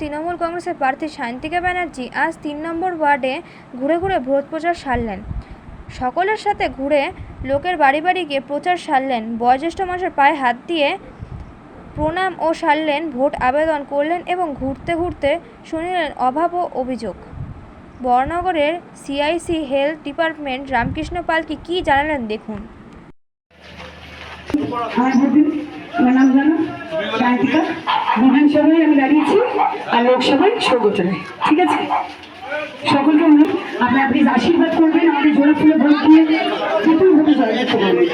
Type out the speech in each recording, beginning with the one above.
তৃণমূল কংগ্রেসের প্রার্থী সায়ন্তিকা ব্যানার্জি আজ তিন নম্বর ওয়ার্ডে ঘুরে ঘুরে ভোট প্রচার সারলেন। সকলের সাথে ঘুরে লোকের বাড়ি বাড়ি গিয়ে প্রচার সারলেন। বয়োজ্যেষ্ঠ মানুষের পায়ে হাত দিয়ে প্রণাম ও সারলেন, ভোট আবেদন করলেন এবং ঘুরতে ঘুরতে শুনিলেন অভাব ও অভিযোগ। বর্ণগরের সিআইসি হেলথ ডিপার্টমেন্ট রামকৃষ্ণ পালকে কী জানালেন দেখুন। আমার নাম জানো? সায়ন্তিকা বিধানসভায় আমি দাঁড়িয়েছি আর লোকসভায় সৌগত রায় ঠিক আছে? সকলকে অনুরোধ, আপনারা প্লিজ আশীর্বাদ করবেন, আমাদের জোড়া ফুলে ভোট দিয়ে বিপুল ভোটে জয়যুক্ত করবেন।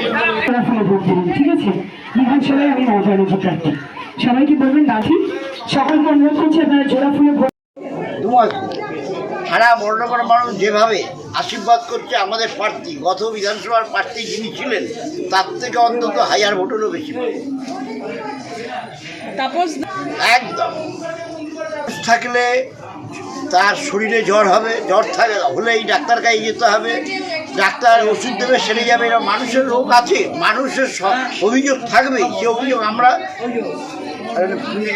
জোড়া ফুলে ভোট দিবেন ঠিক আছে? বিধানসভায় আমি ব্যানার্জি প্রার্থী সবাইকে বলবেন রাখি সকলকে অনুরোধ করছি আপনারা জোড়া ফুলে ভোট সারা বর্ণগর মানুষ যেভাবে আশীর্বাদ করছে আমাদের প্রার্থী। গত বিধানসভার প্রার্থী যিনি ছিলেন তার থেকে অন্তত হাজার ভোটেরও বেশি একদম। থাকলে তার শরীরে জ্বর হবে জ্বর থাকে হলেই ডাক্তার কাছে যেতে হবে। ডাক্তার ওষুধ দেবে সেরে যাবে। এরা মানুষের রোগ আছে মানুষের সব অভিযোগ থাকবেই। সে অভিযোগ আমরা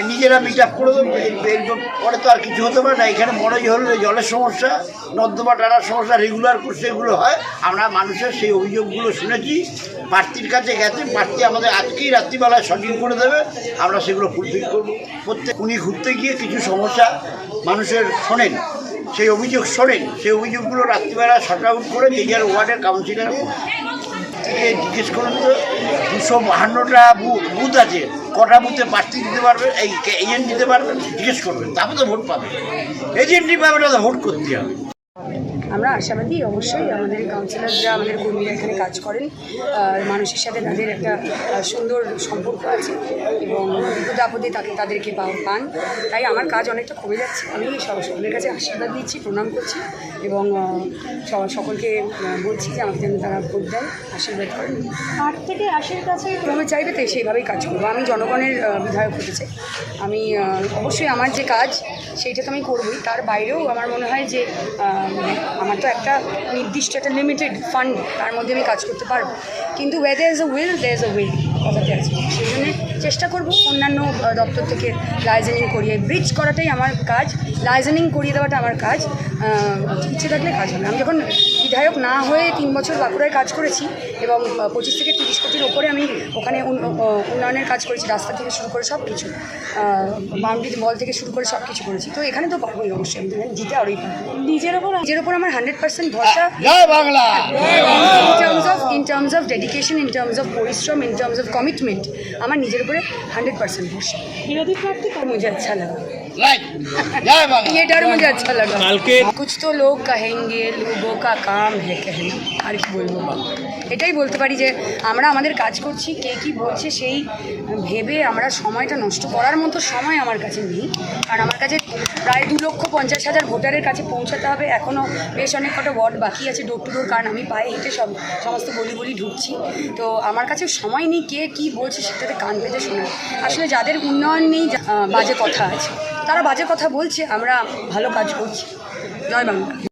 নিজেরা মিট করে দেবো। পরে তো আর কিছু হতে পারে না। এখানে বড়ই হলে জলের সমস্যা, নর্দমা টানার সমস্যা রেগুলার করছে এগুলো হয়। আমরা মানুষের সেই অভিযোগগুলো শুনেছি। প্রার্থীর কাছে গেছে। প্রার্থী আমাদের আজকেই রাত্রিবেলায় সঠিক করে দেবে। আমরা সেগুলো ফুলফিল করব। প্রত্যেক উনি ঘুরতে গিয়ে কিছু সমস্যা মানুষের শোনেন। সেই অভিযোগ শোনেন। সেই অভিযোগগুলো রাত্রিবেলা শর্ট আউট করে যার ওয়ার্ডের কাউন্সিলর থেকে জিজ্ঞেস করুন তো, দুশো বাহান্নটা বুথ আছে, কটা বুথে প্রার্থী দিতে পারবে, এই এজেন্ট দিতে পারবে, জিজ্ঞেস করবেন, তারপরে তো ভোট পাবে। এজেন্টই পাবে না ভোট করতে হবে। আমরা আশাবাদী অবশ্যই আমাদের কাউন্সিলররা আমাদের কর্মীরা এখানে কাজ করেন। আর মানুষের সাথে তাদের একটা সুন্দর সম্পর্ক আছে এবং বিপদ আপদে তাকে তাদেরকে পান। তাই আমার কাজ অনেকটা কমে যাচ্ছে। আমি সব- সকলের কাছে আশীর্বাদ দিচ্ছি প্রণাম করছি এবং সকলকে বলছি যে আমাকে যেন তারা ভোট দেন আশীর্বাদ করেন। মাঠ থেকে আশের কাছে আমি চাইবে তো সেইভাবেই কাজ করব। আমি জনগণের বিধায়ক হতে চাই। আমি অবশ্যই আমার যে কাজ সেইটা তো আমি করবই। তার বাইরেও আমার মনে হয় যে আমার তো একটা নির্দিষ্ট একটা লিমিটেড ফান্ড তার মধ্যে আমি কাজ করতে পারব। কিন্তু whether is a will there is a will কথাতে আছে। সেই জন্যে চেষ্টা করব অন্যান্য দপ্তর থেকে লাইজেনিং করিয়ে ব্রিজ করাটাই আমার কাজ লাইজেনিং করিয়ে দেওয়াটা আমার কাজ ইচ্ছে থাকলে কাজ হবে। আমি যখন বিধায়ক না হয়ে তিন বছর বাঁকুড়ায় কাজ করেছি এবং পঁচিশ থেকে তিরিশ কোটির ওপরে আমি ওখানে উন্নয়নের কাজ করেছি রাস্তা থেকে শুরু করে সব কিছু বাউন্ডারি বল থেকে শুরু করে সব কিছু করেছি। তো এখানে তো পারবোই অবশ্যই আমি মানে জিতে আরই নিজের ওপর নিজের ওপর আমার হান্ড্রেড পার্সেন্ট ভরসা in terms of in terms of dedication in terms of পরিশ্রম ইন টার্মস অফ কমিটমেন্ট আমার নিজের উপরে হান্ড্রেড পার্সেন্ট ভরসা। বিরোধী প্রার্থী কর্মজাত ছাড়া अच्छा लगा লাইক জয় বাংলা ये डर मुझे अच्छा लगा कुछ तो लोग कहेंगे लोगों का काम है कहना আর কি বলবো এটাই বলতে পারি যে আমরা আমাদের কাজ করছি কে কি বলছে সেই ভেবে আমরা সময়টা নষ্ট করার মতো সময় আমার কাছে নেই কারণ আমার কাছে প্রায় দু লক্ষ পঞ্চাশ হাজার ভোটারের কাছে পৌঁছাতে হবে এখনও বেশ অনেক কটা ওয়ার্ড বাকি আছে ডোর টু ডোর কারণ আমি পায়ে হেঁটে সব সমস্ত গলি গলি ঢুকছি তো আমার কাছে সময় নেই কে কি বলছে সেটাতে কান পেতে শোনার আসলে যাদের উন্নয়ন নেই যা- আহ, বাজে কথা আছে তারা বাজে কথা বলছে আমরা ভালো কাজ করছি। জয় বাংলা।